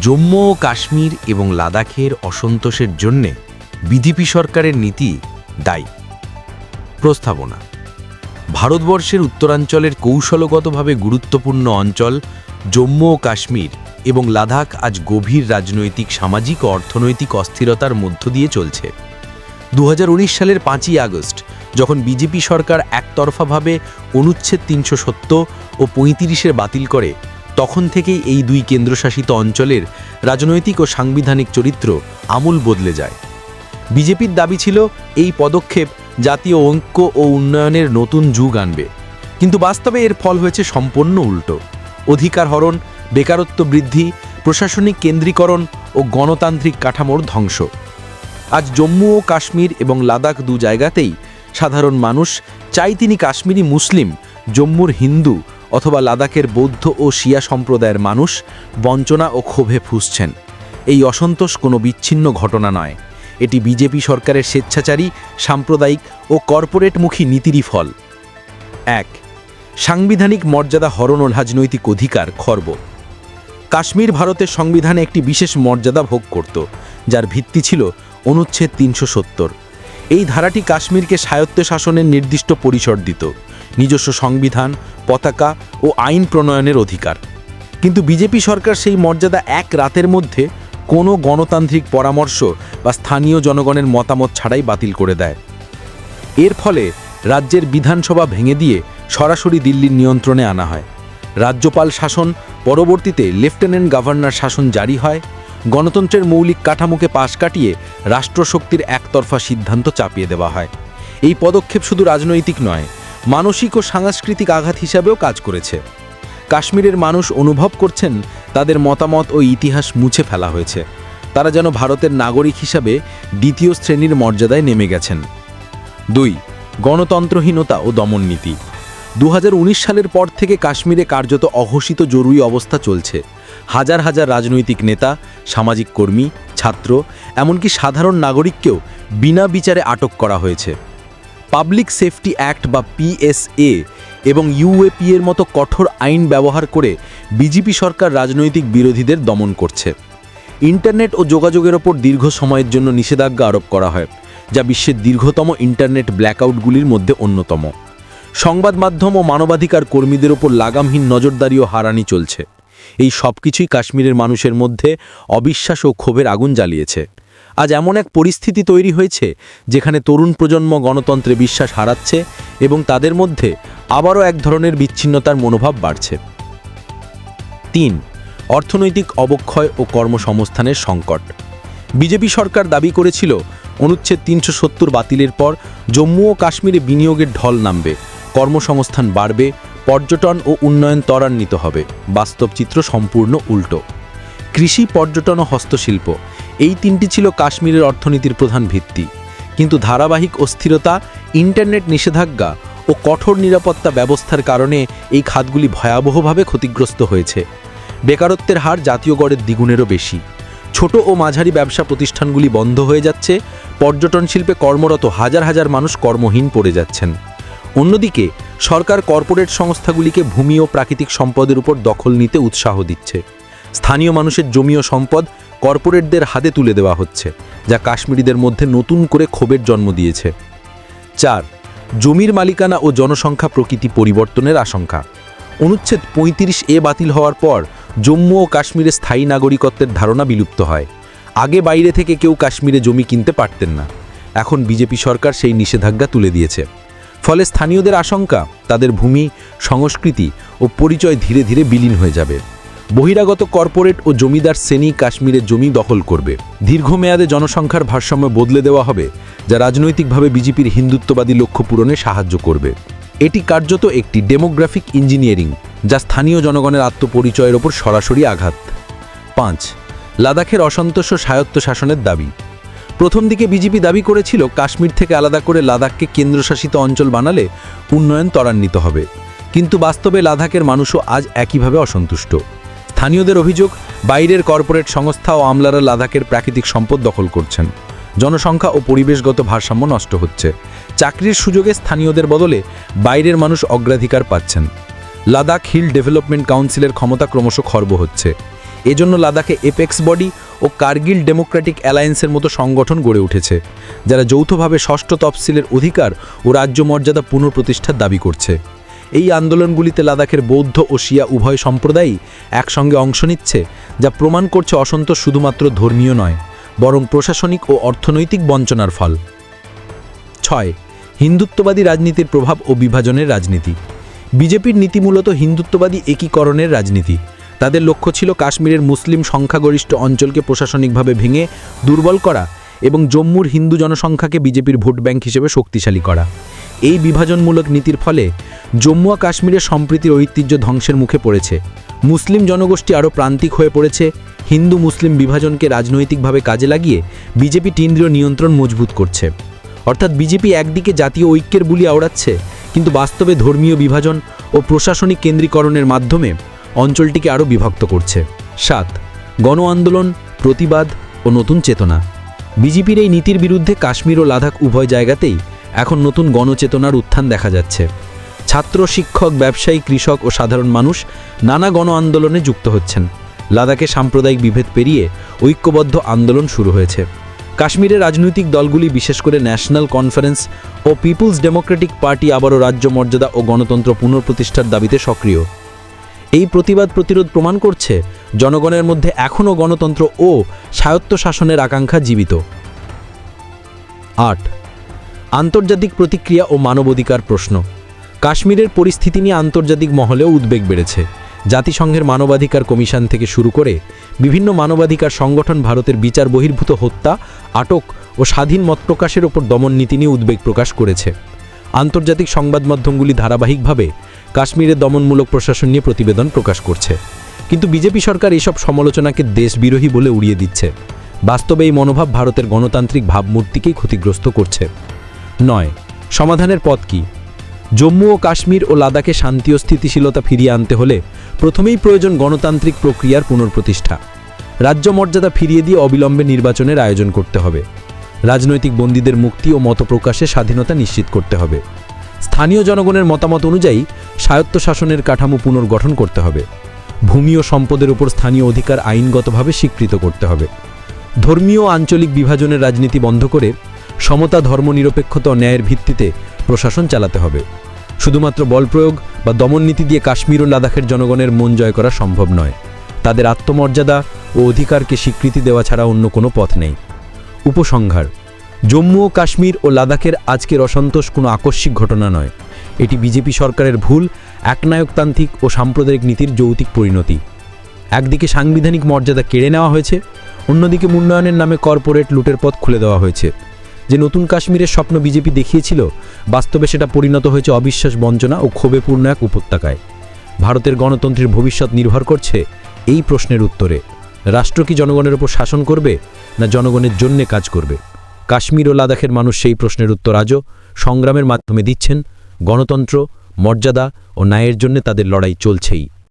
জম্মু ও কাশ্মীর এবং লাদাখের অসন্তোষের জন্যে বিজেপি সরকারের নীতি দায়ী। প্রস্তাবনা। ভারতবর্ষের উত্তরাঞ্চলের কৌশলগতভাবে গুরুত্বপূর্ণ অঞ্চল জম্মু ও কাশ্মীর এবং লাদাখ আজ গভীর রাজনৈতিক, সামাজিক ও অর্থনৈতিক অস্থিরতার মধ্য দিয়ে চলছে। দু হাজার উনিশ সালের পাঁচই আগস্ট, যখন বিজেপি সরকার একতরফাভাবে অনুচ্ছেদ তিনশো সত্তর ও পঁয়ত্রিশের বাতিল করে তখন থেকেই এই দুই কেন্দ্রশাসিত অঞ্চলের রাজনৈতিক ও সাংবিধানিক চরিত্র আমূল বদলে যায়। বিজেপির দাবি ছিল, এই পদক্ষেপ জাতীয় ঐক্য ও উন্নয়নের নতুন যুগ আনবে। কিন্তু বাস্তবে এর ফল হয়েছে সম্পূর্ণ উল্টো। অধিকার হরণ, বেকারত্ব বৃদ্ধি, প্রশাসনিক কেন্দ্রীকরণ ও গণতান্ত্রিক কাঠামোর ধ্বংস। আজ জম্মু ও কাশ্মীর এবং লাদাখ দু জায়গাতেই সাধারণ মানুষ চাই তিনি কাশ্মীরি মুসলিম, জম্মুর হিন্দু অথবা লাদাখের বৌদ্ধ ও শিয়া সম্প্রদায়ের মানুষ বঞ্চনা ও ক্ষোভে ফুসছেন। এই অসন্তোষ কোনো বিচ্ছিন্ন ঘটনা নয়। এটি বিজেপি সরকারের স্বেচ্ছাচারী, সাম্প্রদায়িক ও কর্পোরেটমুখী নীতিরই ফল। এক, সাংবিধানিক মর্যাদা হরণ ও রাজনৈতিক অধিকার, খর্ব। কাশ্মীর ভারতের সংবিধানে একটি বিশেষ মর্যাদা ভোগ করত, যার ভিত্তি ছিল অনুচ্ছেদ তিনশো সত্তর। এই ধারাটি কাশ্মীরকে স্বায়ত্ত শাসনের নির্দিষ্ট পরিসর দিত। নিজস্ব সংবিধান, পতাকা ও আইন প্রণয়নের অধিকার। কিন্তু বিজেপি সরকার সেই মর্যাদা এক রাতের মধ্যে কোনো গণতান্ত্রিক পরামর্শ বা স্থানীয় জনগণের মতামত ছাড়াই বাতিল করে দেয়। এর ফলে রাজ্যের বিধানসভা ভেঙে দিয়ে সরাসরি দিল্লির নিয়ন্ত্রণে আনা হয়। রাজ্যপাল শাসন পরবর্তীতে লেফটেন্যান্ট গভর্নর শাসন জারি হয়। গণতন্ত্রের মৌলিক কাঠামোকে পাশ কাটিয়ে রাষ্ট্রশক্তির একতরফা সিদ্ধান্ত চাপিয়ে দেওয়া হয়। এই পদক্ষেপ শুধু রাজনৈতিক নয় মানসিক ও সাংস্কৃতিক আঘাত হিসাবেও কাজ করেছে। কাশ্মীরের মানুষ অনুভব করছেন তাদের মতামত ও ইতিহাস মুছে ফেলা হয়েছে। তারা যেন ভারতের নাগরিক হিসাবে দ্বিতীয় শ্রেণির মর্যাদায় নেমে গেছেন। দুই, গণতন্ত্রহীনতা ও দমননীতি। দু সালের পর থেকে কাশ্মীরে কার্যত অঘোষিত জরুরি অবস্থা চলছে। হাজার হাজার রাজনৈতিক নেতা, সামাজিক কর্মী, ছাত্র, এমনকি সাধারণ নাগরিককেও বিনা বিচারে আটক করা হয়েছে। পাবলিক সেফটি অ্যাক্ট বা পিএসএ এবং ইউএপি এর মতো কঠোর আইন ব্যবহার করে বিজেপি সরকার রাজনৈতিক বিরোধীদের দমন করছে। ইন্টারনেট ও যোগাযোগের ওপর দীর্ঘ সময়ের জন্য নিষেধাজ্ঞা আরোপ করা হয়, যা বিশ্বের দীর্ঘতম ইন্টারনেট ব্ল্যাকআউটগুলির মধ্যে অন্যতম। সংবাদ মাধ্যম ও মানবাধিকার কর্মীদের ওপর লাগামহীন নজরদারি ও হারানি চলছে। এই সব কিছুই কাশ্মীরের মানুষের মধ্যে অবিশ্বাস ও ক্ষোভের আগুন জ্বালিয়েছে। আজ এমন এক পরিস্থিতি তৈরি হয়েছে যেখানে তরুণ প্রজন্ম গণতন্ত্রে বিশ্বাস হারাচ্ছে এবং তাদের মধ্যে আবারও এক ধরনের বিচ্ছিন্নতার মনোভাব বাড়ছে। তিন, অর্থনৈতিক অবক্ষয় ও কর্মসংস্থানের সংকট। বিজেপি সরকার দাবি করেছিল, অনুচ্ছেদ তিনশো সত্তর বাতিলের পর জম্মু ও কাশ্মীরে বিনিয়োগের ঢল নামবে, কর্মসংস্থান বাড়বে, পর্যটন ও উন্নয়ন ত্বরান্বিত হবে। বাস্তব চিত্র সম্পূর্ণ উল্টো। কৃষি, পর্যটন ও হস্তশিল্প। এই তিনটি ছিল কাশ্মীরের অর্থনীতির প্রধান ভিত্তি। কিন্তু ধারাবাহিক অস্থিরতা, ইন্টারনেট নিষেধাজ্ঞা ও কঠোর নিরাপত্তা ব্যবস্থার কারণে এই খাতগুলি ভয়াবহভাবে ক্ষতিগ্রস্ত হয়েছে। বেকারত্বের হার জাতীয় গড়ের দ্বিগুণেরও বেশি। ছোট ও মাঝারি ব্যবসা প্রতিষ্ঠানগুলি বন্ধ হয়ে যাচ্ছে, পর্যটন শিল্পে কর্মরত হাজার হাজার মানুষ কর্মহীন পড়ে যাচ্ছেন। অন্যদিকে, সরকার কর্পোরেট সংস্থাগুলিকে ভূমি ও প্রাকৃতিক সম্পদের উপর দখল নিতে উৎসাহ দিচ্ছে। স্থানীয় মানুষের জমি ও সম্পদ কর্পোরেটদের হাতে তুলে দেওয়া হচ্ছে, যা কাশ্মীরিদের মধ্যে নতুন করে ক্ষোভের জন্ম দিয়েছে। চার, জমির মালিকানা ও জনসংখ্যা প্রকৃতি পরিবর্তনের আশঙ্কা। অনুচ্ছেদ পঁয়ত্রিশ এ বাতিল হওয়ার পর জম্মু ও কাশ্মীরে স্থায়ী নাগরিকত্বের ধারণা বিলুপ্ত হয়। আগে বাইরে থেকে কেউ কাশ্মীরে জমি কিনতে পারতেন না। এখন বিজেপি সরকার সেই নিষেধাজ্ঞা তুলে দিয়েছে। ফলে স্থানীয়দের আশঙ্কা, তাদের ভূমি, সংস্কৃতি ও পরিচয় ধীরে ধীরে বিলীন হয়ে যাবে। বহিরাগত কর্পোরেট ও জমিদার শ্রেণি কাশ্মীরে জমি দখল করবে। দীর্ঘমেয়াদে জনসংখ্যার ভারসাম্য বদলে দেওয়া হবে, যা রাজনৈতিকভাবে বিজেপির হিন্দুত্ববাদী লক্ষ্য পূরণে সাহায্য করবে। এটি কার্যত একটি ডেমোগ্রাফিক ইঞ্জিনিয়ারিং, যা স্থানীয় জনগণের আত্মপরিচয়ের ওপর সরাসরি আঘাত। পাঁচ, লাদাখের অসন্তোষ ও স্বায়ত্ত শাসনের দাবি। প্রথম দিকে বিজেপি দাবি করেছিল, কাশ্মীর থেকে আলাদা করে লাদাখকে কেন্দ্রশাসিত অঞ্চল বানালে উন্নয়ন ত্বরান্বিত হবে। কিন্তু বাস্তবে লাদাখের মানুষও আজ একইভাবে অসন্তুষ্ট। স্থানীয়দের অভিযোগ, বাইরের কর্পোরেট সংস্থা ও আমলারা লাদাখের প্রাকৃতিক সম্পদ দখল করছেন। জনসংখ্যা ও পরিবেশগত ভারসাম্য নষ্ট হচ্ছে। চাকরির সুযোগে স্থানীয়দের বদলে বাইরের মানুষ অগ্রাধিকার পাচ্ছেন। লাদাখ হিল ডেভেলপমেন্ট কাউন্সিলের ক্ষমতা ক্রমশ খর্ব হচ্ছে। এজন্য লাদাখে এপেক্স বডি ও কার্গিল ডেমোক্রেটিক অ্যালায়েন্সের মতো সংগঠন গড়ে উঠেছে, যারা যৌথভাবে ষষ্ঠ তফসিলের অধিকার ও রাজ্য মর্যাদা পুনঃপ্রতিষ্ঠার দাবি করছে। এই আন্দোলনগুলিতে লাদাখের বৌদ্ধ ও শিয়া উভয় সম্প্রদায়ই একসঙ্গে অংশ নিচ্ছে, যা প্রমাণ করছে অসন্তোষ শুধুমাত্র ধর্মীয় নয়, বরং প্রশাসনিক ও অর্থনৈতিক বঞ্চনার ফল। ছয়, হিন্দুত্ববাদী রাজনীতির প্রভাব ও বিভাজনের রাজনীতি। বিজেপির নীতি মূলত হিন্দুত্ববাদী একীকরণের রাজনীতি। তাদের লক্ষ্য ছিল কাশ্মীরের মুসলিম সংখ্যাগরিষ্ঠ অঞ্চলকে প্রশাসনিকভাবে ভেঙে দুর্বল করা এবং জম্মুর হিন্দু জনসংখ্যাকে বিজেপির ভোট ব্যাংক হিসেবে শক্তিশালী করা। এই বিভাজনমূলক নীতির ফলে জম্মু ও কাশ্মীরের সম্প্রীতির ঐতিহ্য ধ্বংসের মুখে পড়েছে। মুসলিম জনগোষ্ঠী আরও প্রান্তিক হয়ে পড়েছে। হিন্দু মুসলিম বিভাজনকে রাজনৈতিকভাবে কাজে লাগিয়ে বিজেপি কেন্দ্রীয় নিয়ন্ত্রণ মজবুত করছে। অর্থাৎ বিজেপি একদিকে জাতীয় ঐক্যের বুলি আওড়াচ্ছে, কিন্তু বাস্তবে ধর্মীয় বিভাজন ও প্রশাসনিক কেন্দ্রীকরণের মাধ্যমে অঞ্চলটিকে আরও বিভক্ত করছে। সাত, গণ আন্দোলন, প্রতিবাদ ও নতুন চেতনা। বিজেপির এই নীতির বিরুদ্ধে কাশ্মীর ও লাদাখ উভয় জায়গাতেই এখন নতুন গণচেতনার উত্থান দেখা যাচ্ছে। ছাত্র, শিক্ষক, ব্যবসায়ী, কৃষক ও সাধারণ মানুষ নানা গণ আন্দোলনে যুক্ত হচ্ছেন। লাদাখে সাম্প্রদায়িক বিভেদ পেরিয়ে ঐক্যবদ্ধ আন্দোলন শুরু হয়েছে। কাশ্মীরের রাজনৈতিক দলগুলি, বিশেষ করে ন্যাশনাল কনফারেন্স ও পিপুলস ডেমোক্রেটিক পার্টি, আবারও রাজ্য মর্যাদা ও গণতন্ত্র পুনঃপ্রতিষ্ঠার দাবিতে সক্রিয়। এই প্রতিবাদ প্রতিরোধ প্রমাণ করছে জনগণের মধ্যে এখনও গণতন্ত্র ও স্বায়ত্তশাসনের আকাঙ্ক্ষা জীবিত। আট আন্তর্জাতিক প্রতিক্রিয়া ও মানবাধিকার প্রশ্ন। কাশ্মীরের পরিস্থিতি নিয়ে আন্তর্জাতিক মহলেও উদ্বেগ বেড়েছে। জাতিসংঘের মানবাধিকার কমিশন থেকে শুরু করে বিভিন্ন মানবাধিকার সংগঠন ভারতের বিচার বহির্ভূত হত্যা, আটক ও স্বাধীন মত প্রকাশের ওপর দমন নীতি নিয়ে উদ্বেগ প্রকাশ করেছে। আন্তর্জাতিক সংবাদ মাধ্যমগুলি ধারাবাহিকভাবে কাশ্মীরের দমনমূলক প্রশাসন নিয়ে প্রতিবেদন প্রকাশ করছে। কিন্তু বিজেপি সরকার এসব সমালোচনাকে দেশবিরোহী বলে উড়িয়ে দিচ্ছে। বাস্তবে এই মনোভাব ভারতের গণতান্ত্রিক ভাবমূর্তিকেই ক্ষতিগ্রস্ত করছে। নয়, সমাধানের পথ কি? জম্মু ও কাশ্মীর ও লাদাখে শান্তি ও স্থিতিশীলতা ফিরিয়ে আনতে হলে প্রথমেই প্রয়োজন গণতান্ত্রিক প্রক্রিয়ার পুনঃপ্রতিষ্ঠা রাজ্য মর্যাদা ফিরিয়ে দিয়ে অবিলম্বে নির্বাচনের আয়োজন করতে হবে। রাজনৈতিক বন্দীদের মুক্তি ও মতপ্রকাশে স্বাধীনতা নিশ্চিত করতে হবে। স্থানীয় জনগণের মতামত অনুযায়ী স্বায়ত্তশাসনের কাঠামো পুনর্গঠন করতে হবে। ভূমি ও সম্পদের উপর স্থানীয় অধিকার আইনগতভাবে স্বীকৃত করতে হবে। ধর্মীয় আঞ্চলিক বিভাজনের রাজনীতি বন্ধ করে সমতা ধর্মনিরপেক্ষতা ন্যায়ের ভিত্তিতে প্রশাসন চালাতে হবে। শুধুমাত্র বল প্রয়োগ বা দমন নীতি দিয়ে কাশ্মীর ও লাদাখের জনগণের মন জয় করা সম্ভব নয়। তাদের আত্মমর্যাদা ও অধিকারকে স্বীকৃতি দেওয়া ছাড়া অন্য কোনো পথ নেই। উপসংহার, জম্মু ও কাশ্মীর ও লাদাখের আজকের অসন্তোষ কোনো আকস্মিক ঘটনা নয়। এটি বিজেপি সরকারের ভুল, একনায়কতান্ত্রিক ও সাম্প্রদায়িক নীতির যৌতিক পরিণতি। একদিকে সাংবিধানিক মর্যাদা কেড়ে নেওয়া হয়েছে, অন্যদিকে উন্নয়নের নামে কর্পোরেট লুটের পথ খুলে দেওয়া হয়েছে। যে নতুন কাশ্মীরের স্বপ্ন বিজেপি দেখিয়েছিল, বাস্তবে সেটা পরিণত হয়েছে অবিশ্বাস বঞ্চনা ও ক্ষোভেপূর্ণ এক উপত্যকায়। ভারতের গণতন্ত্রের ভবিষ্যৎ নির্ভর করছে এই প্রশ্নের উত্তরে। রাষ্ট্র কি জনগণের ওপর শাসন করবে, না জনগণের জন্যে কাজ করবে? কাশ্মীর ও লাদাখের মানুষ সেই প্রশ্নের উত্তর আজও সংগ্রামের মাধ্যমে দিচ্ছেন। গণতন্ত্র, মর্যাদা ও ন্যায়ের জন্য তাদের লড়াই চলছেই।